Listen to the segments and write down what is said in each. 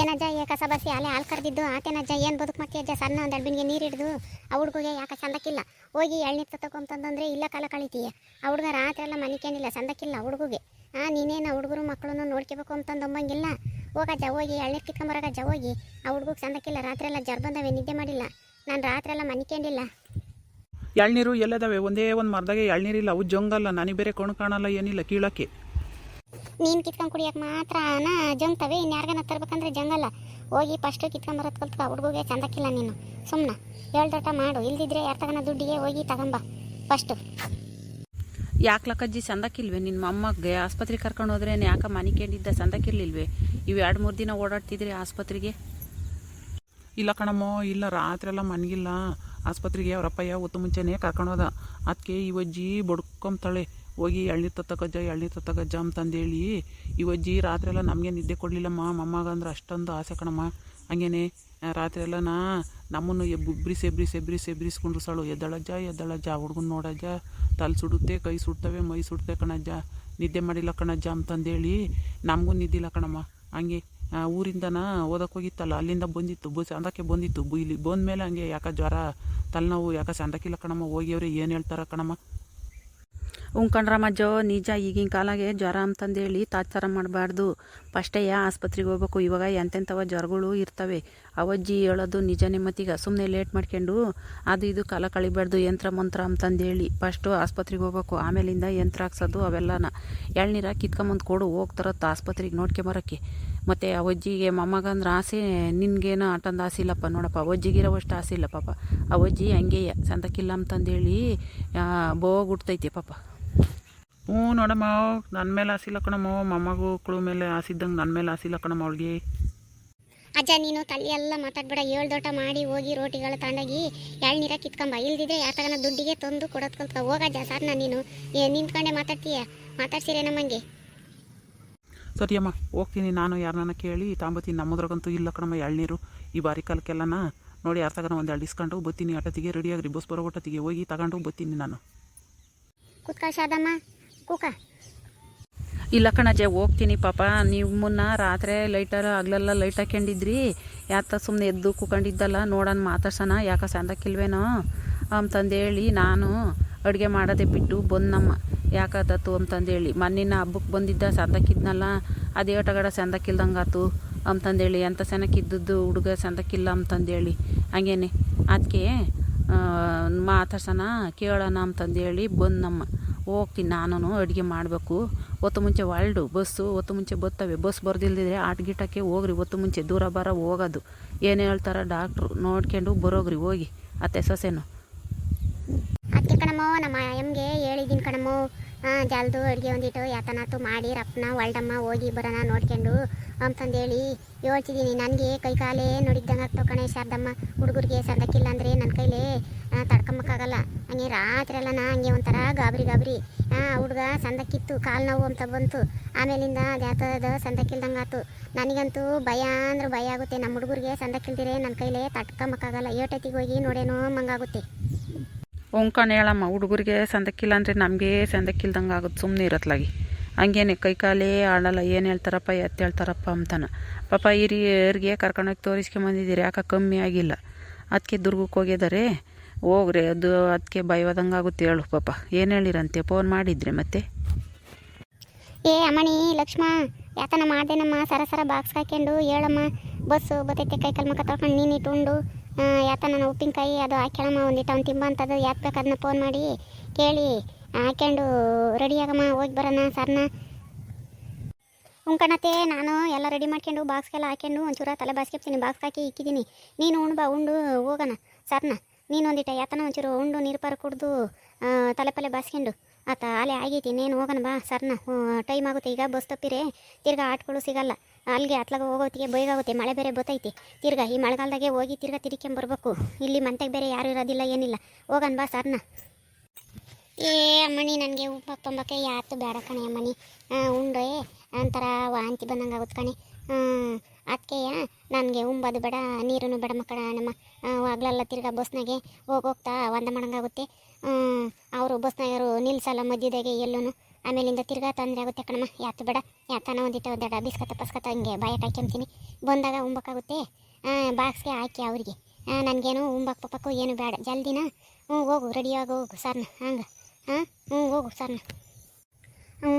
ಏನಜ್ಜ ಏ ಕಸ ಬಸಿ ಅಲೆ ಹಾಲು ಕರೆದಿದ್ದು ಆತೇನಜ್ಜ ಏನು ಬದುಕು ಮಾಡ್ತೀಯಜ್ಜ ಸಣ್ಣ ಒಂದು ಅಡ್ಬಿನ್ಗೆ ನೀರು ಹಿಡಿದು, ಆ ಹುಡುಗಿಗೆ ಯಾಕೆ ಚಂದಕ್ಕಿಲ್ಲ? ಹೋಗಿ ಎಳ್ನೀರು ತಗೊಂತಂದ್ರೆ ಇಲ್ಲ ಕಾಲ ಕಳಿತೀಯ? ಆ ಹುಡುಗ ರಾತ್ರಿ ಎಲ್ಲ ಮನಿಕೇನಿಲ್ಲ ಸಂದಕ್ಕಿಲ್ಲ ಹುಡುಗಿಗೆ. ಆ, ನೀನೇನು ಹುಡುಗರು ಮಕ್ಕಳನ್ನು ನೋಡ್ಕೋಬೇಕು ಹೋಗ ಹೋಗಜ್ಜ ಹೋಗಿ ಎಳ್ನೀರು ಕಿತ್ಕೊಂಬರಗಜ್ಜ ಹೋಗಿ ಆ ಹುಡುಗಗೆ ಸಂದಕ್ಕಿಲ್ಲ ರಾತ್ರಿ ಎಲ್ಲ ಜರ್ ನಿದ್ದೆ ಮಾಡಿಲ್ಲ. ನಾನು ರಾತ್ರಿ ಎಲ್ಲ ಮನಿಕೇಂಡಿಲ್ಲ ಎಳ್ನೀರು ಎಲ್ಲದವೆ? ಒಂದೇ ಒಂದು ಮರದಾಗೆ ಎಳ್ನೀರಿಲ್ಲ. ಅವು ಜೊಂಗಲ್ಲ. ನನಗೆ ಬೇರೆ ಕೊಣ್ಕಾಣಲ್ಲ ಕಾಣಲ್ಲ, ಏನಿಲ್ಲ, ಕೀಳಕ್ಕೆ. ನೀನು ಕಿತ್ಕೊಂಡು ಕುಡಿಯೋಕೆ ಮಾತ್ರ ನಾ ಜಂಗ್ತವೆ ಇನ್ಯಾರ್ಗನ ತರ್ಬೇಕಂದ್ರೆ ಜಂಗಲ್ಲ. ಹೋಗಿ ಫಸ್ಟು ಕಿತ್ಕೊಂಬರೋದು ಕಲ್ತ್ಕೊ ಹುಡುಗಿಗೆ ಚಂದಕ್ಕಿಲ್ಲ ನೀನು. ಸುಮ್ಮನೆ ಹೇಳ್ದೋಟ ಮಾಡು. ಇಲ್ದಿದ್ರೆ ಯಾರ ತಗನ ದುಡ್ಡಿಗೆ ಹೋಗಿ ತಗೊಂಬ ಫಸ್ಟು ಯಾಕ್ಲಕ್ಕಜ್ಜಿ ಸಂದಕ್ಕಿಲ್ವೇ ನಿನ್ನ ಮೊಮ್ಮಗ್ಗೆ ಆಸ್ಪತ್ರೆಗೆ ಕರ್ಕೊಂಡು ಹೋದ್ರೆ ಯಾಕೆ ಮನಿಕೊಂಡಿದ್ದ ಸಂದಕ್ಕಿರ್ಲಿಲ್ವೇ ಇವು ಎರಡು ಮೂರು ದಿನ ಓಡಾಡ್ತಿದ್ರಿ ಆಸ್ಪತ್ರೆಗೆ? ಇಲ್ಲ ಕಣಮ್ಮ ಇಲ್ಲ ರಾತ್ರಿ ಎಲ್ಲ ಮನಗಿಲ್ಲ. ಆಸ್ಪತ್ರೆಗೆ ಅವರಪ್ಪಯ್ಯ ಹೊತ್ತು ಮುಂಚೆನೇ ಕರ್ಕೊಂಡೋದ ಅದಕ್ಕೆ ಇವಜ್ಜಿ ಬಡ್ಕೊಂತಾಳೆ. ಹೋಗಿ ಎಳ್ನೀರು ತತ್ತಕಜ್ಜ ಎಳ್ನೀರು ತತ್ತಕಜ್ಜ ಅಂತಂದೇಳಿ, ಇವಜ್ಜಿ ರಾತ್ರಿ ಎಲ್ಲ ನಮಗೆ ನಿದ್ದೆ ಕೊಡಲಿಲ್ಲಮ್ಮ, ಮೊಮ್ಮಗ ಅಂದ್ರೆ ಅಷ್ಟೊಂದು ಆಸೆ ಕಣಮ್ಮ. ಹಂಗೇನೆ ರಾತ್ರಿ ಎಲ್ಲ ನಾ ನಮ್ಮನ್ನು ಎಬ್ಬಿಸಿ ಎಬ್ರಿಸಿ ಎಬ್ರಿಸಿ ಎಬ್ರಿಸ್ಕೊಂಡಿರ್ಸಾಳು ಎದ್ದಳಜ್ಜ ಎದ್ದಳಜ್ಜ ಹುಡುಗನ ನೋಡಜ್ಜ ತಲೆ ಸುಡುತ್ತೆ, ಕೈ ಸುಡ್ತವೆ, ಮೈ ಸುಡ್ತೆ ಕಣಜ್ಜ ನಿದ್ದೆ ಮಾಡಿಲ್ಲ ಕಣಜ್ಜ ಅಂತಂದೇಳಿ ನಮಗೂ ನಿದ್ದಿಲ್ಲ ಕಣಮ್ಮ. ಹಂಗೆ ಊರಿಂದ ಊರಿಂದನ ಓದಕ್ಕೆ ಹೋಗಿತ್ತಲ್ಲ, ಅಲ್ಲಿಂದ ಬಂದಿತ್ತು ಬಸ್ ಸಂದಕ್ಕೆ ಬಂದಿತ್ತು. ಬು, ಇಲ್ಲಿ ಬಂದಮೇಲೆ ಹಂಗೆ ಯಾಕೆ ಜ್ವರ, ತಲೆನೋವು ಯಾಕೆ ಸಂದಕ್ಕಿಲ್ಲ ಕಣಮ್ಮ. ಹೋಗಿಯವ್ರೆ ಏನು ಹೇಳ್ತಾರ ಕಣಮ್ಮ. ಉಂಕಂಡ್ರಮ್ಮಜ್ಜೋ ನಿಜ, ಈಗಿನ ಕಾಲಾಗೆ ಜ್ವರ ಅಂತಂದೇಳಿ ತಾತ್ಸಾರ ಮಾಡಬಾರ್ದು. ಫಸ್ಟೇ ಆಸ್ಪತ್ರೆಗೆ ಹೋಗ್ಬೇಕು, ಇವಾಗ ಎಂತೆಂಥವ ಜ್ವರಗಳು ಇರ್ತವೆ. ಅವಜ್ಜಿ ಹೇಳೋದು ನಿಜ ನೆಮ್ಮತಿಗೆ ಸುಮ್ಮನೆ ಲೇಟ್ ಮಾಡ್ಕೊಂಡು ಅದು ಇದು ಕಾಲ ಕಳಿಬಾರ್ದು, ಯಂತ್ರ ಮಂತ್ರ ಅಂತಂದೇಳಿ ಫಸ್ಟು ಆಸ್ಪತ್ರೆಗೆ ಹೋಗ್ಬೇಕು, ಆಮೇಲಿಂದ ಯಂತ್ರ ಹಾಕ್ಸೋದು ಅವೆಲ್ಲನ. ಎಳ್ನೀರ ಕಿತ್ಕೊಂಬಂದು ಕೊಡು, ಹೋಗ್ತಾರತ್ತ ಆಸ್ಪತ್ರೆಗೆ ನೋಡ್ಕೊಂಬರೋಕ್ಕೆ ಮತ್ತು ಅವಜ್ಜಿಗೆ ಮೊಮ್ಮಗಂದ್ರೆ ಆಸೆ, ನಿನ್ಗೇನು ಆಟಂದು ಆಸೆ ಇಲ್ಲಪ್ಪ ನೋಡಪ್ಪ, ಅವಜ್ಜಿಗಿರೋವಷ್ಟು ಆಸೆ ಇಲ್ಲ ಪಾಪ. ಅವಜ್ಜಿ ಹಂಗೆಯ ಸಂತಕ್ಕಿಲ್ಲ ಅಂತಂದೇಳಿ ಬೋಗುಡ್ತೈತೆ ಪಾಪ. ಹ್ಞೂ ನೋಡಮ್ಮ ನನ್ನ ಮೇಲೆ ಆಸಿಲ್ಲ ಕಣಮ್ಮ. ಕುಳು ಮೇಲೆ ಆಸಿದ್ದಂಗೆ ನನ್ನ ಮೇಲೆ ಆಸಿಲ್ಲ ಕಣಮ್ಮ ಅವಳಿಗೆ. ಅಜ್ಜ ನೀನು ತಲೆ ಎಲ್ಲ ಮಾತಾಡ್ಬೇಡ. ಏಳ್ದೋಟ ಮಾಡಿ ಹೋಗಿ ರೋಟಿಗಳು ತಗೊಂಡೋಗಿ ಎಳ್ನೀರ ಕಿತ್ಕೊಂಬ. ಇಲ್ದಿದ್ರೆ ಯಾರ ತಗನ ದುಡ್ಡಿಗೆ ತಂದು ಕೊಡೋದು ಕಲ್ತ್ಕ ಹೋಗಜ್ಜ ನಾನು ನೀನು. ಏ ನಿಂತ್ಕೊಂಡೆ ಮಾತಾಡ್ತೀಯ? ಮಾತಾಡ್ಸಿರೇ ನಮ್ಮಂಗೆ ಸರಿಯಮ್ಮ ಹೋಗ್ತೀನಿ. ನಾನು ಯಾರನ್ನ ಕೇಳಿ ತಾಂಬತ್ತೀನಿ ನಮ್ಮದ್ರಾಗಂತೂ ಇಲ್ಲ ಕಣಮ್ಮ ಎಳ್ನೀರು. ಈ ಬಾರಿ ಕಾಲಕ್ಕೆಲ್ಲನ ನೋಡಿ ಯಾರು ಒಂದು ಎರಡು ಇಸ್ಕೊಂಡು ಬತ್ತೀನಿ. ಆಟೋತಿಗೆ ರೆಡಿಯಾಗಿ ಬಸ್ ಬರೋ ಒಟ್ಟತಿಗೆ ಹೋಗಿ ತಗೊಂಡು ಬತ್ತೀನಿ ನಾನು. ಕುತ್ಕಾಶ್ ಶಾದಮ್ಮ ಕೂಕ. ಇಲ್ಲ ಕಣಜ್ಜೆ ಹೋಗ್ತೀನಿ ಪಾಪ. ನೀವು ಮುನ್ನ ರಾತ್ರಿ ಲೈಟರ್ ಆಗ್ಲೆಲ್ಲ ಲೈಟ್ ಹಾಕೊಂಡಿದ್ರಿ ಯಾತ ಸುಮ್ಮನೆ ಎದ್ದು ಕೂಕೊಂಡಿದ್ದಲ್ಲ ನೋಡೋಣ ಮಾತಾಡ್ಸೋಣ ಯಾಕೆ ಸಂದಕ್ಕಿಲ್ವೇನೋ? ಅಂತಂದೇಳಿ ನಾನು ಅಡುಗೆ ಮಾಡೋದೇ ಬಿಟ್ಟು ಬಂದಮ್ಮ ಯಾಕತ್ತತ್ತು ಅಂತಂದೇಳಿ ಮಣ್ಣಿನ ಹಬ್ಬಕ್ಕೆ ಬಂದಿದ್ದ ಸಂದಕ್ಕಿದ್ನಲ್ಲ, ಅದೇ ಟಗಡ ಸಂದಕ್ಕಿಲ್ದಂಗಾತು ಅಂತಂದೇಳಿ ಎಂಥ ಸೆನಕ್ಕಿದ್ದದ್ದು ಹುಡುಗ ಸಂದಕ್ಕಿಲ್ಲ ಅಂತಂದೇಳಿ ಹಂಗೇನೆ. ಅದಕ್ಕೆ ಮಾತಾಡ್ಸೋಣ ಕೇಳೋಣ ಅಂತಂದೇಳಿ ಬಂದಮ್ಮ ಹೋಗ್ತೀನಿ ನಾನು ಅಡುಗೆ ಮಾಡಬೇಕು. ಹೊತ್ತು ಮುಂಚೆ ವರ್ಲ್ಡು ಬಸ್ಸು ಹೊತ್ತು ಮುಂಚೆ ಬರ್ತವೆ ಬಸ್ ಬರ್ದಿಲ್ದಿದ್ರೆ ಆಟ ಗಿಟಕ್ಕೆ ಹೋಗ್ರಿ. ಹೊತ್ತು ಮುಂಚೆ ದೂರ ಬರ ಹೋಗೋದು. ಏನು ಹೇಳ್ತಾರ ಡಾಕ್ಟ್ರು ನೋಡ್ಕೊಂಡು ಬರೋಗ್ರಿ, ಹೋಗಿ. ಅತ್ತೆ ಸೊಸೆನು. ಅದಕ್ಕೆ ಕಣಮ್ಮ, ನಮ್ಮ ಎಮ್ಗೆ ಹೇಳಿದ್ದೀನಿ ಕಣಮ್ಮೋ ಜಲ್ದು ಅಡುಗೆ ಒಂದಿಟ್ಟು ಯಾತನಾತು ಮಾಡಿ ರಪ್ಪನ ಒಳ್ಡಮ್ಮ ಹೋಗಿ ಬರೋಣ ನೋಡ್ಕೊಂಡು ಅಂತಂದೇಳಿ ಹೇಳ್ತಿದ್ದೀನಿ ನನಗೆ ಕೈ ಕಾಲೇ ನೋಡಿದ್ದಂಗೆ ಆಗ್ತಾವ ಕಣೆ ಶಾರದಮ್ಮ. ಹುಡುಗರಿಗೆ ಸದಕ್ಕಿಲ್ಲ ಅಂದರೆ ನನ್ನ ಕೈಲೇ ತಡ್ಕೊಂಬಕ್ಕಾಗಲ್ಲ. ಹಂಗೆ ರಾತ್ರಿ ಎಲ್ಲ ನಾ ಹಂಗೆ ಒಂಥರ ಗಾಬರಿ ಗಾಬರಿ. ಹಾಂ ಹುಡುಗ ಸಂದಕ್ಕಿತ್ತು, ಕಾಲು ನೋವು ಅಂತ ಬಂತು. ಆಮೇಲಿಂದ ಅದ್ಯಾತದ ಸಂದಕ್ಕಿಲ್ದಂಗೆ ಆತು ನನಗಂತೂ ಭಯ ಅಂದ್ರೆ ಭಯ ಆಗುತ್ತೆ. ನಮ್ಮ ಹುಡುಗರಿಗೆ ಸಂದಕ್ಕಿಲ್ದಿರೆ ನನ್ನ ಕೈಲೇ ತಡ್ಕೊಂಬಕ್ಕಾಗಲ್ಲ. ಏಟತ್ತಿಗೆ ಹೋಗಿ ನೋಡೇನೋ ಮಂಗಾಗುತ್ತೆ. ಉಂಕಣ್ ಹೇಳಮ್ಮ ಹುಡುಗರಿಗೆ ಸಂದಕ್ಕಿಲ್ಲ ಅಂದರೆ ನಮಗೆ ಸಂದಕ್ಕಿಲ್ದಂಗೆ ಆಗುತ್ತೆ ಸುಮ್ಮನೆ ಇರತ್ಲಾಗಿ. ಹಂಗೇನೆ ಕೈ ಕಾಲೇ ಆಡಲ್ಲ ಏನು ಹೇಳ್ತಾರಪ್ಪ ಎತ್ತು ಹೇಳ್ತಾರಪ್ಪ ಅಂತಾನೆ. ಪಾಪ ಹಿರಿಯರಿಗೆ ಕರ್ಕೊಂಡೋಗಿ ತೋರಿಸ್ಕೊಂಬಂದಿದ್ದೀರಿ ಯಾಕೆ ಕಮ್ಮಿ ಆಗಿಲ್ಲ. ಅದಕ್ಕೆ ದುರ್ಗಕ್ಕೆ ಹೋಗಿದ್ದಾರೆ ಹೋಗ್ರಿ ಅದು ಅದಕ್ಕೆ ಭಯವಾದಂಗೆ ಆಗುತ್ತೆ ಹೇಳು ಪಾಪ. ಏನು ಹೇಳಿರಂತೆ? ಫೋನ್ ಮಾಡಿದ್ರೆ ಮತ್ತೆ? ಏ ಅಮ್ಮಣಿ ಲಕ್ಷ್ಮ ಯಾತನ ಮಾಡ್ದೇನಮ್ಮ ಸರ ಸರ ಬಾಕ್ಸ್ ಹಾಕ್ಯಂಡು ಹೇಳಮ್ಮ ಬಸ್ಸು ಬತ್ತೈತೆ ಕೈ ಕಾಲು ಮುಖ ತೊಳ್ಕೊಂಡು ನೀನು ಇಟ್ಟುಂಡು ಆ, ಯಾತ ನನ್ನ ಉಪ್ಪಿನಕಾಯಿ ಅದು ಹಾಕ್ಯಾಳಮ್ಮ ಒಂದಿಟ್ಟು ಅವ್ನು ತಿಂಬ ಅಂತದು ಯಾಕೆ ಬೇಕು ಅದನ್ನ ಫೋನ್ ಮಾಡಿ ಕೇಳಿ. ಹಾಕ್ಯಂಡು ರೆಡಿ ಆಗಮ್ಮ, ಹೋಗಿ ಬರೋಣ, ಸರ್ನ. ಉಂಕಣತೆ ನಾನು ಎಲ್ಲ ರೆಡಿ ಮಾಡ್ಕೊಂಡು ಬಾಕ್ಸ್ಗೆಲ್ಲ ಹಾಕ್ಯಂಡು ಒಂಚೂರ ತಲೆ ಬಾಸ್ಕೆಪ್ತೀನಿ ಬಾಕ್ಸ್ ಹಾಕಿ ಇಕ್ಕಿದ್ದೀನಿ. ನೀನು ಬಾ, ಉಂಡು ಹೋಗೋಣ, ಸರ್ನ. ನೀನು ಒಂದಿಟ ಯಾತನ, ಒಂಚೂರು ಉಂಡು ನೀರು ಪಾರು ಕುಡ್ದು ತಲೆ ಪಲೆ ಬಾಸ್ಕೊಂಡು. ಆತ ಅಲೆ ಆಗೈತಿ, ಇನ್ನೇನು ಹೋಗೋಣ ಬಾ, ಸರ್ನ. ಟೈಮ್ ಆಗುತ್ತೆ, ಈಗ ಬಸ್ ತಪ್ಪಿರೆ, ತಿರ್ಗಾ ಆಟ್ಗಳು ಸಿಗಲ್ಲ. ಅಲ್ಲಿಗೆ ಅತ್ಲಾಗ ಹೋಗೋತ್ತಿಗೆ ಬೈಗಾಗುತ್ತೆ, ಮಳೆ ಬೇರೆ ಬತ್ತೈತಿ. ತಿರ್ಗಾ ಈ ಮಳೆಗಾಲದಾಗೆ ಹೋಗಿ ತಿರ್ಗಾ ತಿರ್ಕೊಂಬರ್ಬೇಕು ಇಲ್ಲಿ ಮಂತೆಗೆ ಬೇರೆ ಯಾರು ಇರೋದಿಲ್ಲ, ಏನಿಲ್ಲ. ಹೋಗನ್ ಬಾ ಸರ್ನ. ಏ ಅಮ್ಮಣಿ, ನನಗೆ ಉಪ್ಪು ತೊಂಬಕ್ಕೆ ಯಾತು ಬೇಡ ಕಣೆ ಅಮ್ಮಣಿ. ಉಂಡ್ರೆ ಒಂಥರ ವಾಂತಿ ಬಂದಂಗೆ ಆಗುತ್ತೆ ಕಣೆ ಅದಕ್ಕೆ ನನಗೆ ಉಂಬದು ಬೇಡ ನೀರನ್ನು ಬೇಡ ಮಕ್ಕಳ ನಮ್ಮ ಆಗ್ಲೆಲ್ಲ ತಿರ್ಗಾ ಬಸ್ನಾಗೆ ಹೋಗೋಗ್ತಾ ಒಂದ ಮಾಡಂಗಾಗುತ್ತೆ. ಅವರು ಬಸ್ನಾಗರು ನಿಲ್ಸಲ್ಲ ಮಧ್ಯದಾಗೆ ಎಲ್ಲೂ ಆಮೇಲಿಂದ ತಿರ್ಗಾ ತೊಂದರೆ ಆಗುತ್ತೆ ಕಣಮ್ಮ. ಯಾತು ಬೇಡ. ಯಾತನ ಒಂದಿಟ್ಟು ಒಂದೆರಡು ಬಿಸ್ಕತ್ತ ಪಸ್ಕತ್ತ ಹಂಗೆ ಬಾಯ ಕಾಯ್ಕೊಂತೀನಿ ಬಂದಾಗ ಉಂಬಕ್ಕಾಗುತ್ತೆ. ಬಾಕ್ಸ್ಗೆ ಹಾಕಿ ಅವ್ರಿಗೆ. ನನಗೇನು ಉಂಬಕ್ ಪಪ್ಪಕ್ಕೂ ಏನು ಬೇಡ. ಜಲ್ದಿನ ಹ್ಞೂ, ಹೋಗು. ರೆಡಿಯಾಗಿ ಹೋಗು ಸರ್ನ. ಹಂಗೆ. ಹಾಂ ಹ್ಞೂ, ಹೋಗು ಸರ್ನ. ಹ್ಞೂ,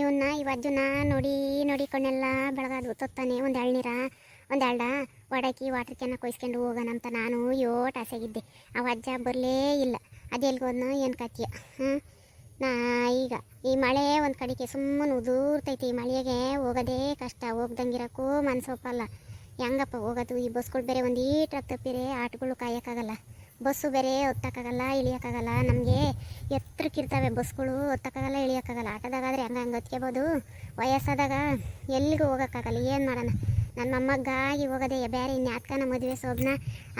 ಇವನ್ನ ಇವಜ್ಜನ್ನ ನೋಡಿ ನೋಡಿಕೊಂಡೆಲ್ಲ ಬೆಳಗಾದ್ವು. ತೊತ್ತಾನೆ. ಒಂದು ಎಳ್ನೀರ, ಒಂದು ಎಳ್ಡ ಒಡಕಿ ವಾಟರ್ ಕ್ಯಾನ ಕೊಯ್ಸ್ಕೊಂಡು ಹೋಗೋಣ ಅಂತ ನಾನು ಯೋಟ್ ಆಸೆಗಿದ್ದೆ ಅವ ಅಜ್ಜ ಬರಲೇ ಇಲ್ಲ. ಅದೆಲ್ಗೋದ್ನ ಏನು ಕತ್ತಿಯ ಹ್ಞೂ. ನಾ ಈಗ ಈ ಮಳೆ ಒಂದು ಕಡೆಗೆ ಸುಮ್ಮನೆ ಉದುರ್ತೈತಿ. ಈ ಮಳೆಗೆ ಹೋಗೋದೇ ಕಷ್ಟ, ಹೋಗ್ದಂಗಿರಕ್ಕೂ ಮನ್ಸೊಪ್ಪಲ್ಲ ಹೆಂಗಪ್ಪ ಹೋಗೋದು? ಈ ಬಸ್ಗಳು ಬೇರೆ ಒಂದು ಈಟ್ರ ತಪ್ಪಿರೆ ಆಟಗಳು ಕಾಯೋಕ್ಕಾಗಲ್ಲ. ಬಸ್ಸು ಬೇರೆ ಹೊತ್ತಕ್ಕಾಗಲ್ಲ ಇಳಿಯೋಕ್ಕಾಗಲ್ಲ. ನಮಗೆ ಎತ್ತರಕ್ಕಿರ್ತವೆ ಬಸ್ಗಳು ಹೊತ್ತಕ್ಕಾಗಲ್ಲ ಇಳಿಯೋಕ್ಕಾಗಲ್ಲ. ಆಟೋದಾಗಾದರೆ ಹಂಗೆ ಹಂಗೆ ಹೊತ್ಕೋಬೋದು? ವಯಸ್ಸಾದಾಗ ಎಲ್ಲಿಗೂ ಹೋಗೋಕ್ಕಾಗಲ್ಲ. ಏನು ಮಾಡೋಣ? ನನ್ನ ಮೊಮ್ಮಗಾಗಿ ಹೋಗೋದೆ ಬೇರೆ ಇನ್ಯಾತ್ಕನ ಮದುವೆ ಸೋಬ್ನ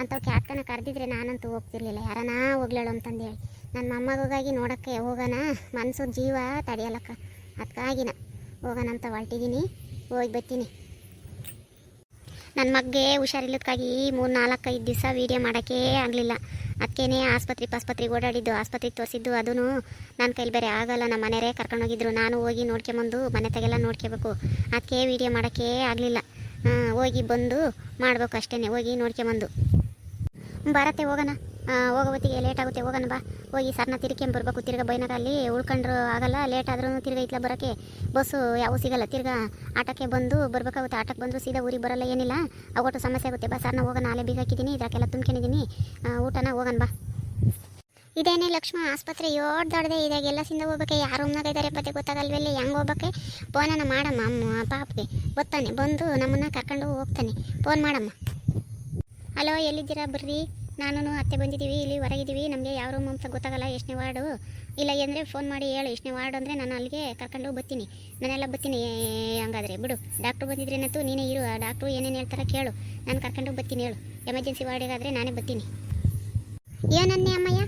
ಅಂಥವ್ಕೆ ಯಾತ್ಕನ ಕರೆದಿದ್ರೆ ನಾನಂತೂ ಹೋಗ್ತಿರ್ಲಿಲ್ಲ. ಯಾರನ ಹೋಗ್ಲೇಳು ಅಂತಂದೇಳಿ. ನನ್ನ ಮೊಮ್ಮಗಾಗಿ ನೋಡೋಕ್ಕೆ ಹೋಗೋಣ ಮನಸ್ಸು ಜೀವ ತಡೆಯಲಕ್ಕ. ಅದಕ್ಕಾಗಿನ ಹೋಗೋಣ ಅಂತ ಹೊರಟಿದ್ದೀನಿ ಹೋಗಿ ಬರ್ತೀನಿ ನನ್ನ ಮಗ್ಗೆ ಹುಷಾರಿಲ್ಲದಕ್ಕಾಗಿ ಮೂರು ನಾಲ್ಕೈದು ದಿವಸ ವೀಡಿಯೋ ಮಾಡೋಕ್ಕೇ ಆಗಲಿಲ್ಲ. ಅದಕ್ಕೇನೆ ಆಸ್ಪತ್ರೆ ಪಾಸ್ಪತ್ರೆಗೆ ಓಡಾಡಿದ್ದು, ಆಸ್ಪತ್ರೆಗೆ ತೋರಿಸಿದ್ದು ಅದೂ ನನ್ನ ಕೈಲಿ ಬೇರೆ ಆಗಲ್ಲ. ನಮ್ಮ ಮನೆಯವರೇ ಕರ್ಕೊಂಡೋಗಿದ್ರು. ನಾನು ಹೋಗಿ ನೋಡ್ಕೊಂಬಂದು ಮನೆ ತೆಗೆಲ್ಲ ನೋಡ್ಕೋಬೇಕು. ಅದಕ್ಕೆ ವೀಡಿಯೋ ಮಾಡೋಕ್ಕೇ ಆಗಲಿಲ್ಲ. ಹೋಗಿ ಬಂದು ಮಾಡ್ಬೇಕು ಅಷ್ಟೇ ಹೋಗಿ ನೋಡ್ಕೊಂಬಂದು ಬರತ್ತೆ, ಹೋಗೋಣ. ಹೋಗೋತ್ತಿಗೆ ಲೇಟ್ ಆಗುತ್ತೆ, ಹೋಗೋಣ ಬಾ. ಹೋಗಿ ಸರ್ನ ತಿರ್ಕೊಂಬರ್ಬೇಕು ತಿರ್ಗಾ ಬೈನಾಗ ಅಲ್ಲಿ ಉಳ್ಕೊಂಡ್ರು ಆಗಲ್ಲ ಲೇಟ್ ಆದ್ರೂ ತಿರ್ಗಾ ಇತ್ಲ ಬರೋಕ್ಕೆ. ಬಸ್ಸು ಯಾವ ಸಿಗಲ್ಲ. ತಿರ್ಗಾ ಆಟೋಕ್ಕೆ ಬಂದು ಬರ್ಬೇಕಾಗುತ್ತೆ. ಆಟೋಕ್ಕೆ ಬಂದು ಸೀದಾ ಊರಿಗೆ ಬರಲ್ಲ ಏನಿಲ್ಲ. ಅವಟ್ಟು ಸಮಸ್ಯೆ ಆಗುತ್ತೆ. ಬಾ, ಸರ್ನ ಹೋಗೋಣ. ಅಲ್ಲೇ ಬೀಗ ಹಾಕಿದ್ದೀನಿ ಇದಕ್ಕೆಲ್ಲ ತುಂಬ್ಕೊಂಡಿದ್ದೀನಿ ಊಟನ ಹೋಗೋಣ ಬಾ. ಇದೇನೇ ಲಕ್ಷ್ಮ, ಆಸ್ಪತ್ರೆ ಯೋಡ್ ದೊಡ್ಡದೆ ಇದಾಗ ಎಲ್ಲ ಸಿಂದ ಹೋಗ್ಬೇಕೆ ಯಾರು ರೂಮ್ನಾಗ ಇದ್ದಾರೆ ಬತ್ತೆ ಗೊತ್ತಾಗಲ್ವಲ್ಲಿ ಹೆಂಗೆ ಹೋಗ್ಬೇಕೆ ಫೋನನ್ನು ಮಾಡಮ್ಮ, ಅಮ್ಮ, ಪಾಪಗೆ. ಗೊತ್ತಾನೆ, ಬಂದು ನಮ್ಮನ್ನ ಕರ್ಕೊಂಡು ಹೋಗ್ತಾನೆ. ಫೋನ್ ಮಾಡಮ್ಮ. ಹಲೋ, ಎಲ್ಲಿದ್ದೀರಾ ಬರ್ರಿ? ನಾನು ಅತ್ತೆ ಬಂದಿದ್ದೀವಿ, ಇಲ್ಲಿ ಹೊರಗಿದ್ದೀವಿ. ನಮಗೆ ಯಾವ ರೂಮ್ ಅಂತ ಗೊತ್ತಾಗಲ್ಲ, ಎಷ್ಟನೇ ವಾರ್ಡು. ಇಲ್ಲ ಅಂದರೆ ಫೋನ್ ಮಾಡಿ ಹೇಳು, ಎಷ್ಟನೇ ವಾರ್ಡ್ ಅಂದರೆ ನಾನು ಅಲ್ಲಿಗೆ ಕರ್ಕೊಂಡು ಬರ್ತೀನಿ. ನಾನೆಲ್ಲ ಬರ್ತೀನಿ ಹಂಗಾದ್ರೆ ಬಿಡು. ಡಾಕ್ಟ್ರು ಬಂದಿದ್ರೇನಂತೂ ನೀನೇ ಇರು, ಆ ಡಾಕ್ಟ್ರು ಏನೇನು ಹೇಳ್ತಾರೆ ಕೇಳು. ನಾನು ಕರ್ಕೊಂಡು ಬರ್ತೀನಿ, ಹೇಳು. ಎಮರ್ಜೆನ್ಸಿ ವಾರ್ಡಿಗಾದರೆ ನಾನೇ ಬರ್ತೀನಿ. ಏನನ್ನೇ ಅಮ್ಮಯ್ಯ?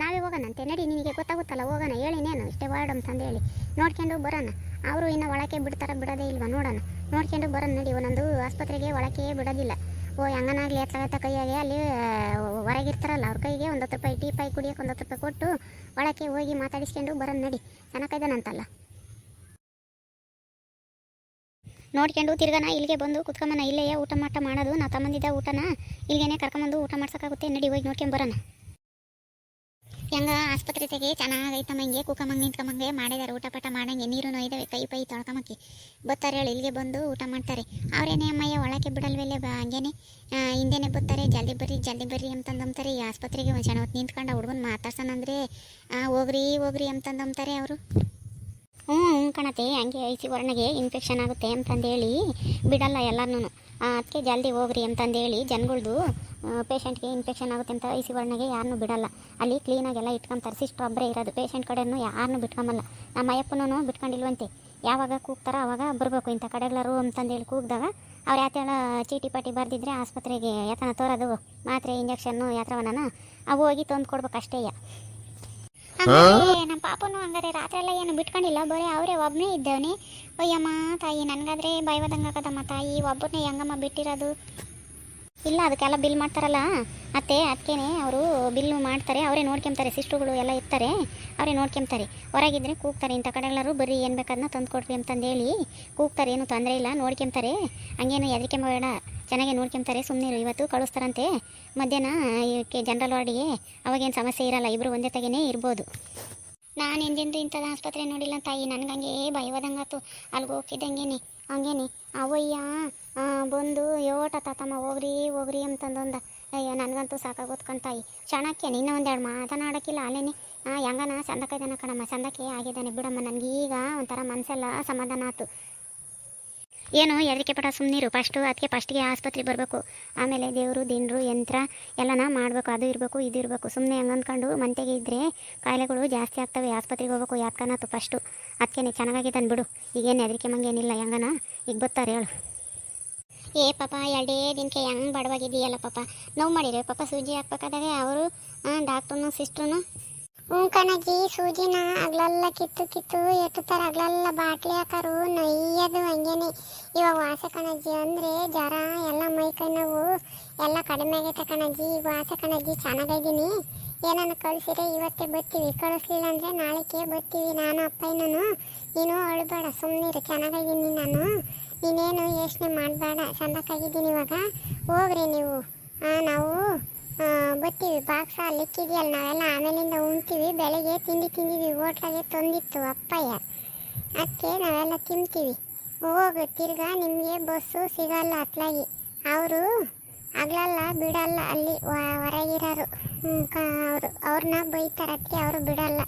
ನಾವೇ ಹೋಗೋಣಂತೆ ನಡಿ, ನಿನಗೆ ಗೊತ್ತಾಗುತ್ತಲ್ಲ, ಹೋಗೋಣ. ಹೇಳಿನೇನು ಇಷ್ಟೇ ವಾರ್ಡ್ ಅಂತಂದು ಹೇಳಿ ನೋಡ್ಕೊಂಡು ಬರೋಣ. ಅವರು ಇನ್ನು ಒಳಕ್ಕೆ ಬಿಡ್ತಾರೆ ಬಿಡೋದೇ ಇಲ್ವಾ ನೋಡೋಣ. ನೋಡ್ಕೊಂಡು ಬರೋಣ ನಡಿ. ಒಂದೊಂದು ಆಸ್ಪತ್ರೆಗೆ ಒಳಕ್ಕೆ ಬಿಡೋದಿಲ್ಲ. ಓ, ಹೆಂಗನಾಗ್ಲಿ ಎತ್ತಲಾಗತ್ತ ಕೈಯಾಗೆ ಅಲ್ಲಿ ಹೊರಗಿರ್ತಾರಲ್ಲ ಅವ್ರ ಕೈಗೆ ಒಂದು ಹತ್ತು ರೂಪಾಯಿ ಟೀ ಪಾಯಿ ಕುಡಿಯೋಕೆ ಒಂದು ಹತ್ತು ರೂಪಾಯಿ ಕೊಟ್ಟು ಒಳಕ್ಕೆ ಹೋಗಿ ಮಾತಾಡಿಸ್ಕೊಂಡು ಬರೋಣ ನಡಿ. ಚೆನ್ನಾಗಿದ್ದಾನಂತಲ್ಲ ನೋಡ್ಕೊಂಡು ತಿರ್ಗನ ಇಲ್ಲಿಗೆ ಬಂದು ಕುತ್ಕೊಂಬನ ಇಲ್ಲೇ ಊಟ ಮಾಟ ಮಾಡೋದು, ನಾ ತಮ್ಮಂದಿದ್ದ ಊಟನ ಇಲ್ಲಿಗೆ ಕರ್ಕೊಂಬಂದು ಊಟ ಮಾಡ್ಸೋಕ್ಕಾಗುತ್ತೆ. ನಡಿ ಹೋಗಿ ನೋಡ್ಕೊಂಡು ಬರೋಣ. ಹೆಂಗ, ಆಸ್ಪತ್ರೆ ತೆಗೆ ಚೆನ್ನಾಗೈತಮ್ಮ ಹಿಂಗೆ, ಕೂಕಮಂಗೆ ನಿಂತ್ಕೊಂಬಂಗೆ ಮಾಡಿದಾರೆ, ಊಟ ಪಾಠ ಮಾಡಂಗೆ, ನೀರು ನೋಯ್ದವೆ, ಕೈ ಪೈ ತೊಳ್ಕೊಂಬಕ್ಕೆ ಬತ್ತಾರೆ ಹೇಳಿ, ಇಲ್ಲಿಗೆ ಬಂದು ಊಟ ಮಾಡ್ತಾರೆ. ಅವರೇನೇ, ಅಮ್ಮಯ್ಯ, ಒಳಕ್ಕೆ ಬಿಡಲ್ವೆಲ್ಲೇ ಬಾ, ಹಂಗೇನೆ ಹಿಂದೆನೇ ಬತ್ತಾರೆ, ಜಲ್ದಿ ಬರ್ರಿ ಜಲ್ದಿ ಬರ್ರಿ ಅಂತಂದಂತಾರೆ ಈ ಆಸ್ಪತ್ರೆಗೆ ಒಂದು ಜನ ಹೊತ್ತು ನಿಂತ್ಕೊಂಡು ಹುಡುಗನ ಮಾತಾಡ್ಸೋಣಂದ್ರೆ ಹೋಗ್ರಿ ಹೋಗ್ರಿ ಅಂತಂದಂತಾರೆ ಅವರು. ಹ್ಞೂ ಹ್ಞೂ ಕಣತೆ, ಹಂಗೆ ಐ ಸಿ ವರ್ಣಗೆ ಇನ್ಫೆಕ್ಷನ್ ಆಗುತ್ತೆ ಅಂತಂದೇಳಿ ಬಿಡಲ್ಲ ಎಲ್ಲರೂ ಅದಕ್ಕೆ ಜಲ್ದಿ ಹೋಗ್ರಿ ಅಂತಂದೇಳಿ ಜನಗಳ್ದು ಪೇಷಂಟ್ಗೆ ಇನ್ಫೆಕ್ಷನ್ ಆಗುತ್ತೆ ಅಂತ ಐ ಸಿ ವರ್ಣಗೆ ಯಾರನ್ನೂ ಬಿಡಲ್ಲ. ಅಲ್ಲಿ ಕ್ಲೀನಾಗೆಲ್ಲ ಇಟ್ಕೊಂತಾರೆ ಸಿಸ್ಟ್ರ್ ಒಬ್ಬರೇ ಇರೋದು. ಪೇಷಂಟ್ ಕಡೆನೂ ಯಾರನ್ನೂ ಬಿಟ್ಕೊಂಬಲ್ಲ. ನಮ್ಮ ಅಯ್ಯಪ್ಪನೂ ಬಿಟ್ಕೊಂಡಿಲ್ವಂತೆ. ಯಾವಾಗ ಕೂಗ್ತಾರೋ ಅವಾಗ ಬರಬೇಕು ಇಂಥ ಕಡೆಗಳರು ಅಂತಂದೇಳಿ ಕೂಗ್ದಾಗ ಅವ್ರು ಯಾತೇಳ ಚೀಟಿ ಪಾಟಿ ಬರೆದಿದ್ರೆ ಆಸ್ಪತ್ರೆಗೆ ಯಾತನ ತೋರೋದು, ಮಾತ್ರೆ ಇಂಜೆಕ್ಷನ್ನು ಯಾತ್ರವನ್ನ, ಅವು ಹೋಗಿ ತಂದು ಕೊಡ್ಬೇಕು ಅಷ್ಟೇ ಹಂಗಾರೆ ನಮ್ಮ ಪಾಪನು ಹಂಗಾರೆ ರಾತ್ರಿ ಎಲ್ಲ ಏನು ಬಿಟ್ಕೊಂಡಿಲ್ಲ. ಬರೀ ಅವರೇ ಒಬ್ಬನೇ ಇದ್ದವನೇ. ಅಯ್ಯಮ್ಮ, ತಾಯಿ, ನನಗಾದ್ರೆ ಭಯವಾದಂಗಾಗದಮ್ಮ ತಾಯಿ. ಒಬ್ಬನೇ ಹೆಂಗಮ್ಮ ಬಿಟ್ಟಿರೋದು. ಇಲ್ಲ, ಅದಕ್ಕೆಲ್ಲ ಬಿಲ್ ಮಾಡ್ತಾರಲ್ಲ. ಅತ್ತೆ ಅದಕ್ಕೇನೆ ಅವರು ಬಿಲ್ ಮಾಡ್ತಾರೆ. ಅವರೇ ನೋಡ್ಕೊಂತಾರೆ ಸಿಸ್ಟರ್ಗಳು ಎಲ್ಲ ಇರ್ತಾರೆ. ಅವರೇ ನೋಡ್ಕೊಂತಾರೆ ಹೊರಗಿದ್ರೆ ಕೂಗ್ತಾರೆ. ಇಂಥ ಕಡೆ ಎಲ್ಲರೂ ಬರೀ ಏನು ಬೇಕಾದ್ನ ತಂದು ಕೊಡ್ರಿ ಅಂತಂದೇಳಿ ಕೂಗ್ತಾರೆ. ಏನು ತೊಂದರೆ ಇಲ್ಲ ನೋಡ್ಕೊಂತಾರೆ ಹಂಗೇನು ಹೆದರಿಕೆ ಬೇಡ ಚೆನ್ನಾಗಿ ನೋಡ್ಕೊಂತಾರೆ ಸುಮ್ಮನೆ ಇವತ್ತು ಕಳಿಸ್ತಾರಂತೆ. ಮಧ್ಯಾಹ್ನ ಇವಕ್ಕೆ ಜನರಲ್ ವಾರ್ಡಿಗೆ ಅವಾಗೇನು ಸಮಸ್ಯೆ ಇರಲ್ಲ ಇಬ್ಬರು ಒಂದೇ ತೆಗೆನೇ ಇರ್ಬೋದು. ನಾನು ಎಂದೆಂದು ಇಂಥದ್ದು ಆಸ್ಪತ್ರೆ ನೋಡಿಲ್ಲ ತಾಯಿ ನನಗಂಗೆ ಭಯವಾದಂಗಾತು ಅಲ್ಲಿಗೆ ಹೋಗ್ತಿದ್ದಂಗೇನೆ, ಹಂಗೇನೆ. ಅವಯ್ಯ ಬಂದು ಯೋಟ ತಾತಮ್ಮ, ಹೋಗ್ರಿ ಹೋಗ್ರಿ ಅಂತಂದೊಂದ. ಅಯ್ಯ, ನನಗಂತೂ ಸಾಕಾಗೋತ್ಕೊಂಡ್ ತಾಯಿ. ಕ್ಷಣಕ್ಕೆ ನಿನ್ನ ಒಂದೆರಡು ಮಾತನಾಡೋಕ್ಕಿಲ್ಲ, ಅಲ್ಲೇನೆ ಹೆಂಗನ ಸಂದಕೈದನ ಕಣಮ್ಮ ಸಂದಕ್ಕೆ ಆಗಿದ್ದಾನೆ, ಬಿಡಮ್ಮ, ನನಗೀಗ ಒಂಥರ ಮನಸ್ಸೆಲ್ಲ ಸಮಾಧಾನ ಆಯ್ತು ಏನು ಎದಕ್ಕೆ ಪಟ ಸುಮ್ಮನಿರು ಫಸ್ಟು ಅದಕ್ಕೆ ಫಸ್ಟಿಗೆ ಆಸ್ಪತ್ರೆಗೆ ಬರಬೇಕು. ಆಮೇಲೆ ದೇವರು, ದಿನರು, ಯಂತ್ರ ಎಲ್ಲನ ಮಾಡಬೇಕು. ಅದು ಇರಬೇಕು, ಇದು ಇರಬೇಕು. ಸುಮ್ಮನೆ ಹಂಗೆ ಅಂದ್ಕೊಂಡು ಮಂತೆಗೆ ಇದ್ದರೆ ಕಾಯಿಲೆಗಳು ಜಾಸ್ತಿ ಆಗ್ತವೆ. ಆಸ್ಪತ್ರೆಗೆ ಹೋಗ್ಬೇಕು. ಯಾಕನಾತು ಫಸ್ಟು ಅದಕ್ಕೆ ಚೆನ್ನಾಗಿದೆ ಬಿಡು. ಈಗೇನು ಹೆದರಿಕೆ ಮಂಗೇನಿಲ್ಲ ಹೆಂಗನ? ಈಗ ಬರ್ತಾರೆ ಹೇಳು. ಏ ಪಾಪ, ಎರಡೇ ದಿನಕ್ಕೆ ಹೆಂಗೆ ಬಡವಾಗಿದೆಯಲ್ಲ ಪಾಪ. ನೋವು ಮಾಡಿರಿ. ಪಾಪ ಸೂಜಿ ಹಾಕ್ಬೇಕಾದಾಗ ಅವರು ಡಾಕ್ಟ್ರು ಸಿಸ್ಟ್ರು ಹ್ಞೂ ಕಣಜ್ಜಿ ಸೂಜಿನ ಅಗ್ಲೆಲ್ಲ ಕಿತ್ತು ಕಿತ್ತು ಎತ್ತುತ್ತಾರೆ. ಅಗ್ಲೆಲ್ಲ ಬಾಟ್ಲಿ ಹಾಕಾರು, ನಯ್ಯದು ಹಂಗೇನೆ. ಇವಾಗ ವಾಸ ಕಣಜ್ಜಿ ಅಂದರೆ ಜ್ವರ, ಎಲ್ಲ ಮೈ ನೋವು, ಎಲ್ಲ ಕಡಿಮೆ ಆಗೈತೆ ಕಣಜ್ಜಿ ಈಗ ವಾಸ ಕಣಜ್ಜಿ ಚೆನ್ನಾಗಿದ್ದೀನಿ ಏನನ್ನ ಕಳಿಸಿದ್ರೆ ಇವತ್ತೇ ಬರ್ತೀವಿ. ಕಳಿಸ್ಲಿಲ್ಲ ಅಂದರೆ ನಾಳೆಗೆ ಬರ್ತೀವಿ ನಾನು ಅಪ್ಪಯ್ಯನೂ ನೀನು ಅಳಬೇಡ ಸುಮ್ಮನಿರು ಚೆನ್ನಾಗಿದ್ದೀನಿ ನಾನು. ನೀನೇನು ಯೋಚನೆ ಮಾಡಬೇಡ. ಚಂದಕ್ಕಾಗಿದ್ದೀನಿ ಇವಾಗ. ಹೋಗ್ರಿ ನೀವು. ನಾವು ಆ, ಬರ್ತೀವಿ ಬಾಕ್ಸ ಲಿಕ್ಕಿದೆಯಲ್ಲ ನಾವೆಲ್ಲ ಆಮೇಲಿಂದ ಉಣ್ತೀವಿ. ಬೆಳಗ್ಗೆ ತಿಂಡಿ ತಿಂದಿದ್ವಿ. ಹೋಟ್ಲಾಗೆ ತಂದಿತ್ತು ಅಪ್ಪಯ್ಯ. ಅದಕ್ಕೆ ನಾವೆಲ್ಲ ತಿಂತೀವಿ. ಹೋಗು ತಿರ್ಗಾ ನಿಮಗೆ ಬಸ್ಸು ಸಿಗಲ್ಲ ಅತ್ಲಾಗಿ. ಅವರು ಆಗ್ಲಲ್ಲ ಬಿಡಲ್ಲ. ಅಲ್ಲಿ ಹೊರಗಿರೋರು. ಅವರು. ಅವ್ರನ್ನ ಬೈತಾರೆ. ಅದಕ್ಕೆ ಅವರು ಬಿಡಲ್ಲ.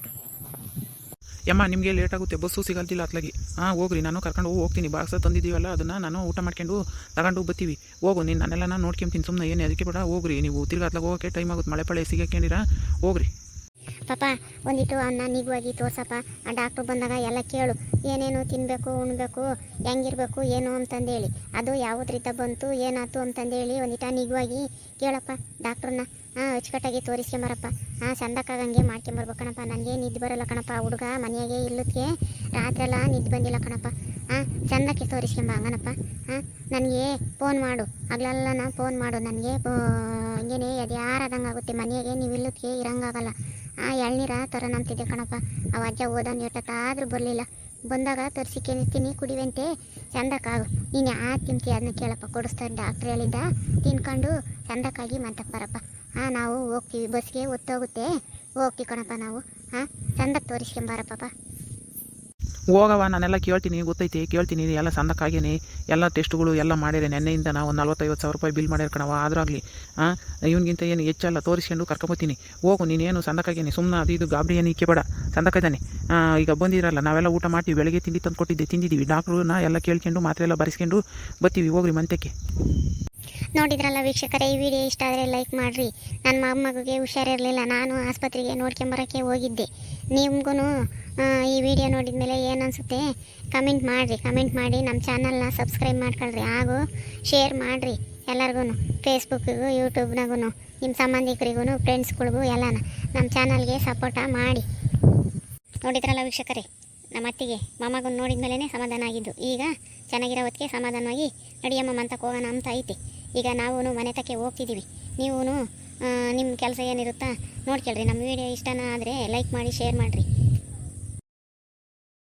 ಯಮ್ಮ, ನಿಮಗೆ ಲೇಟ್ ಆಗುತ್ತೆ ಬಸ್ಸು ಸಿಗಲ್ತಿಲ್ಲ ಅತ್ಲಾಗಿ. ಹಾಂ, ಹೋಗ್ರಿ, ನಾನು ಕರ್ಕೊಂಡು ಹೋಗ್ತೀನಿ. ಬಾಕ್ಸ ತಂದಿದ್ದೀವಲ್ಲ, ಅದನ್ನು ನಾನು ಊಟ ಮಾಡ್ಕೊಂಡು ತಗೊಂಡು ಬರ್ತೀವಿ ಹೋಗು, ನೀನು ನಾನೆಲ್ಲ ನಾನು ನೋಡ್ಕೊಂತೀನಿ ಸುಮ್ಮನೆ ಏನು ಅದಕ್ಕೆ ಬೇಡ, ಹೋಗ್ರಿ. ನೀವು ತಿರ್ಗಿ ಅತ್ಲಾಗ ಹೋಗೋಕ್ಕೆ ಟೈಮ್ ಆಗುತ್ತೆ. ಮಳೆ ಪಳೆ ಸಿಗಕ್ಕೇನಿರ ಹೋಗ್ರಿ. ಪಾಪ, ಒಂದಿಟ್ಟು ಅನ್ನ ನೀವು ಆಗಿ ತೋರ್ಸಪ್ಪ. ಆ ಡಾಕ್ಟ್ರು ಬಂದಾಗ ಎಲ್ಲ ಕೇಳು. ಏನೇನು ತಿನ್ನಬೇಕು ಉಣ್ಬೇಕು, ಹೆಂಗಿರ್ಬೇಕು, ಏನು ಅಂತಂದೇಳಿ. ಅದು ಯಾವುದ್ರಿಂದ ಬಂತು ಏನಾಯ್ತು ಅಂತಂದೇಳಿ ಒಂದಿಟ ನಿಗುವಾಗಿ ಕೇಳಪ್ಪ ಡಾಕ್ಟ್ರನ್ನ ಹಾಂ, ಅಚ್ಚುಕಟ್ಟಾಗಿ ತೋರಿಸ್ಕೊಂಬರಪ್ಪ ಹಾಂ, ಸಂದಕ್ಕಾಗಂಗೆ ಮಾಡ್ಕೊಂಬರ್ಬೇಕು ಕಣಪ್ಪ. ನನಗೆ ನಿದ್ದೆ ಬರಲ್ಲ ಕಣಪ್ಪ. ಹುಡುಗ ಮನೆಯಾಗೆ ಇಲ್ಲದಕ್ಕೆ ರಾತ್ರಿ ಎಲ್ಲ ನಿದ್ದೆ ಬಂದಿಲ್ಲ ಕಣಪ್ಪ. ಹಾಂ, ಚಂದಕ್ಕೆ ತೋರಿಸ್ಕೊಂಬ ಹಂಗನಪ್ಪ. ಹಾಂ, ನನಗೆ ಫೋನ್ ಮಾಡು. ಆಗ್ಲೆಲ್ಲ ನಾನು ಫೋನ್ ಮಾಡು. ನನಗೆ ಹಂಗೇನೆ ಅದು ಯಾರಾದಂಗೆ ಆಗುತ್ತೆ. ಮನೆಯಾಗೆ ನೀವು ಇಲ್ಲದಕ್ಕೆ ಇರಂಗಾಗಲ್ಲ. ಆ, ಎಳ್ನೀರ ತರ ನಂತಿದ್ದೆ ಕಣಪ್ಪ. ಅವ ಅಜ್ಜ ಓದೋನ್ ಆದರೂ ಬರಲಿಲ್ಲ. ಬಂದಾಗ ತರಿಸಿಕೆ ನಿಂತೀನಿ ಕುಡಿವಂತೆ. ಚಂದಕ್ಕಾಗು. ನೀನು ಯಾರು ತಿಂತೀಯ ಅದನ್ನ ಕೇಳಪ್ಪ. ಕೊಡಿಸ್ತಾರೆ ಡಾಕ್ಟ್ರ್ ಹೇಳಿದ್ದ. ತಿನ್ಕೊಂಡು ಚಂದಕ್ಕಾಗಿ ಮಂತಕ್ಕೆ ಬರಪ್ಪ ಹಾಂ, ನಾವು ಹೋಗ್ತೀವಿ. ಬಸ್ಗೆ ಹೊತ್ತೋಗುತ್ತೆ ಹೋಗ್ತೀವಿ ಕಣಪ್ಪ ನಾವು. ಹಾಂ ಚಂದಕ್ಕೆ ತೋರಿಸ್ಕೊಂಬರಪ್ಪ. ಹೋಗವ ನಾನೆಲ್ಲ ಕೇಳ್ತೀನಿ, ಗೊತ್ತೈತಿ, ಕೇಳ್ತೀನಿ. ಎಲ್ಲ ಸಂದಕ್ಕಾಗೇನೆ ಎಲ್ಲ ಟೆಸ್ಟ್ಗಳು ಎಲ್ಲ ಮಾಡಿದೆ. ನೆನ್ನೆಯಿಂದ ನಾವು ನಲ್ವತ್ತೈವತ್ತು ಸಾವಿರ ರೂಪಾಯಿ ಬಿಲ್ ಮಾಡ್ಯಾರ ಕಣವ ಆದ್ರಾಗಲಿ, ಹಾಂ, ಇವನಿಗಿಂತ ಏನು ಹೆಚ್ಚಲ್ಲ ತೋರಿಸ್ಕೊಂಡು ಕರ್ಕೊಂಬತ್ತೀನಿ ಹೋಗು ನೀನೇನು ಸಂದಕ್ಕಾಗೇನೆ ಸುಮ್ಮನೆ ಅದು ಇದು ಗಾಬರಿ ಏನು ಇಕ್ಕೆ ಬೇಡ ಈಗ ಬಂದಿರಲ್ಲ, ನಾವೆಲ್ಲ ಊಟ ಮಾಡ್ತೀವಿ. ಬೆಳಗ್ಗೆ ತಿಂಡಿ ತಂದು ಕೊಟ್ಟಿದ್ದೆ ತಿಂದಿದ್ದೀವಿ. ಡಾಕ್ಟ್ರನ್ನ ಎಲ್ಲ ಕೇಳ್ಕೊಂಡು ಮಾತ್ರೆ ಎಲ್ಲ ಬರೆಸ್ಕೊಂಡು ಬರ್ತೀವಿ. ಹೋಗ್ರಿ ಮಂತಕ್ಕೆ ನೋಡಿದ್ರಲ್ಲ ವೀಕ್ಷಕರೇ, ಈ ವಿಡಿಯೋ ಇಷ್ಟ ಆದರೆ ಲೈಕ್ ಮಾಡಿರಿ. ನನ್ನ ಮಗುಗೆ ಹುಷಾರಿರಲಿಲ್ಲ. ನಾನು ಆಸ್ಪತ್ರೆಗೆ ನೋಡ್ಕೊಂಬರೋಕ್ಕೆ ಹೋಗಿದ್ದೆ. ನಿಮ್ಗೂ ಈ ವಿಡಿಯೋ ನೋಡಿದ ಮೇಲೆ ಏನು ಅನಿಸುತ್ತೆ? ಕಮೆಂಟ್ ಮಾಡಿರಿ. ಕಮೆಂಟ್ ಮಾಡಿ ನಮ್ಮ ಚಾನಲ್ನ ಸಬ್ಸ್ಕ್ರೈಬ್ ಮಾಡ್ಕೊಳ್ರಿ. ಹಾಗೂ ಶೇರ್ ಮಾಡಿರಿ ಎಲ್ಲರಿಗೂ ಫೇಸ್ಬುಕ್ಕಿಗೂ ಯೂಟ್ಯೂಬ್ನಾಗೂ ನಿಮ್ಮ ಸಂಬಂಧಿಕರಿಗೂ ಫ್ರೆಂಡ್ಸ್ಗಳಿಗೂ ಎಲ್ಲನ. ನಮ್ಮ ಚಾನಲ್ಗೆ ಸಪೋರ್ಟ ಮಾಡಿ. ನೋಡಿದ್ರಲ್ಲ ವೀಕ್ಷಕರೇ, ನಮ್ಮ ಅತ್ತಿಗೆ ಮಮ್ಮಗನ್ನು ನೋಡಿದ ಸಮಾಧಾನ ಆಗಿದ್ದು. ಈಗ ಚೆನ್ನಾಗಿರೋ ಹೊತ್ತಿಗೆ ಸಮಾಧಾನವಾಗಿ ನಡಿಯಮ್ಮ ಅಂತ ಹೋಗೋಣ ಅಂತ ಐತಿ. ಈಗ ನಾವು ಮನೆ ತಕ್ಕೆ ಹೋಗ್ತಿದ್ದೀವಿ ನೀವು ನಿಮ್ಮ ಕೆಲಸ ಏನಿರುತ್ತಾ ನೋಡ್ಕೊಳ್ರಿ. ನಮ್ಮ ವಿಡಿಯೋ ಇಷ್ಟನ ಆದರೆ ಲೈಕ್ ಮಾಡಿ ಶೇರ್ ಮಾಡಿರಿ.